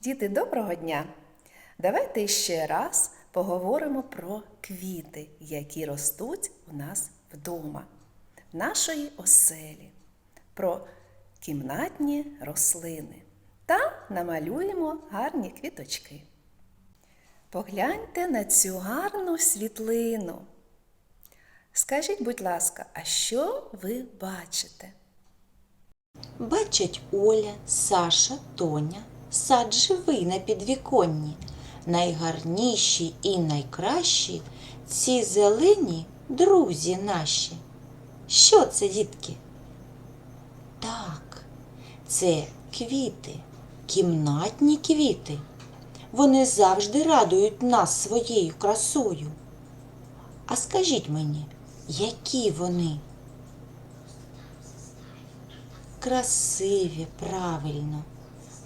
Діти, доброго дня! Давайте ще раз поговоримо про квіти, які ростуть у нас вдома, в нашої оселі, про кімнатні рослини та намалюємо гарні квіточки. Погляньте на цю гарну світлину. Скажіть, будь ласка, а що ви бачите? Бачать Оля, Саша, Тоня, сад живий на підвіконні. Найгарніші і найкращі ці зелені друзі наші. Що це, дітки? Так, це квіти, кімнатні квіти. Вони завжди радують нас своєю красою. А скажіть мені, які вони? Красиві, правильно,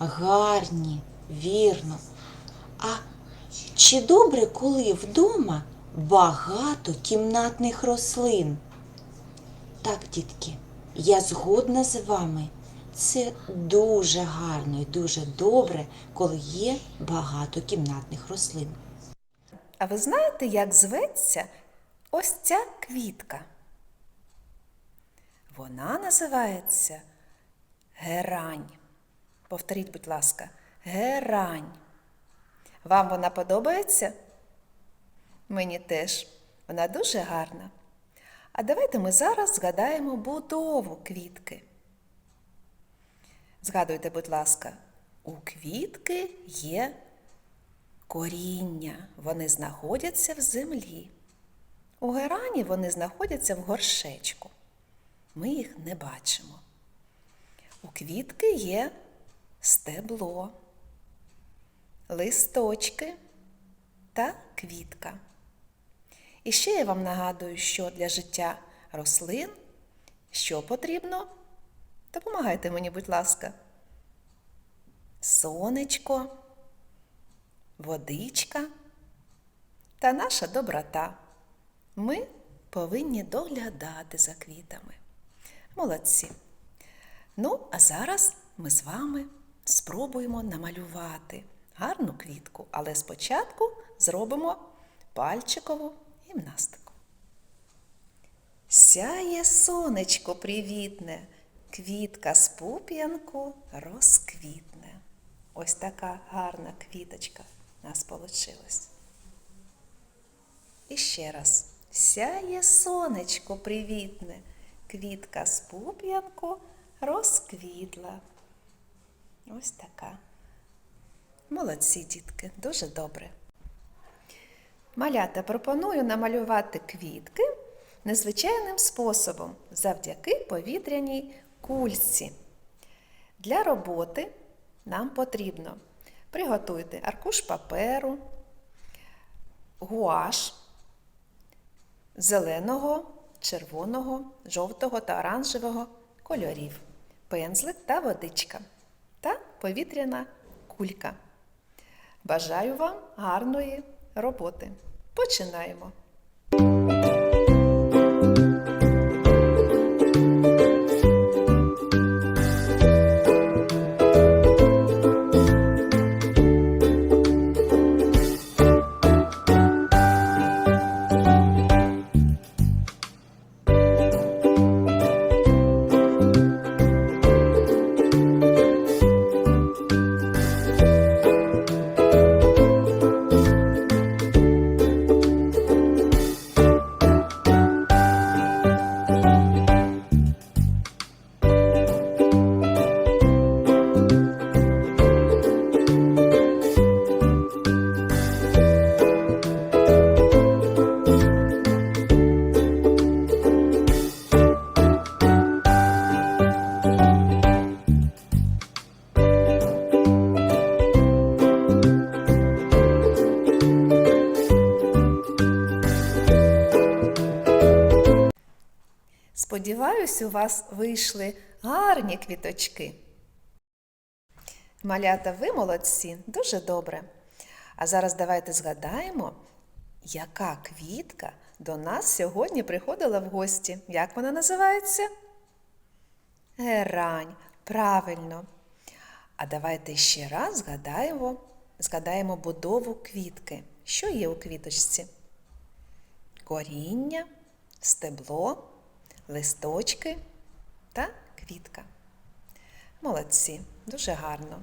гарні, вірно. А чи добре, коли вдома багато кімнатних рослин? Так, дітки, я згодна з вами. Це дуже гарно і дуже добре, коли є багато кімнатних рослин. А ви знаєте, як зветься ось ця квітка? Вона називається герань. Повторіть, будь ласка, герань. Вам вона подобається? Мені теж. Вона дуже гарна. А давайте ми зараз згадаємо будову квітки. Згадуйте, будь ласка, у квітки є коріння. Вони знаходяться в землі. У герані вони знаходяться в горшечку. Ми їх не бачимо. У квітки є стебло, листочки та квітка. І ще я вам нагадую, що для життя рослин що потрібно? Допомагайте мені, будь ласка. Сонечко, водичка та наша доброта. Ми повинні доглядати за квітами. Молодці. Ну, а зараз ми з вами спробуємо намалювати гарну квітку, але спочатку зробимо пальчикову гімнастику. Сяє сонечко привітне, квітка з пуп'янку розквітне. Ось така гарна квіточка у нас получилась. І ще раз. Сяє сонечко привітне, квітка з пуп'янку розквітла. Ось така. Молодці, дітки, дуже добре. Малята пропоную намалювати квітки незвичайним способом завдяки повітряній кульці. Для роботи нам потрібно приготуйте аркуш паперу, гуаш зеленого, червоного, жовтого та оранжевого кольорів, пензлик та водичка та повітряна кулька. Бажаю вам гарної роботи. Починаємо! Сподіваюсь, у вас вийшли гарні квіточки. Малята, ви молодці, дуже добре. А зараз давайте згадаємо, яка квітка до нас сьогодні приходила в гості. Як вона називається? Герань. Правильно. А давайте ще раз згадаємо, згадаємо будову квітки. Що є у квіточці? Коріння, стебло, листочки та квітка. Молодці, дуже гарно.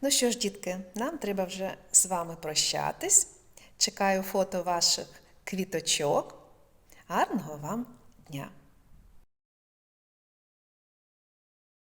Ну що ж, дітки, нам треба вже з вами прощатись. Чекаю фото ваших квіточок. Гарного вам дня!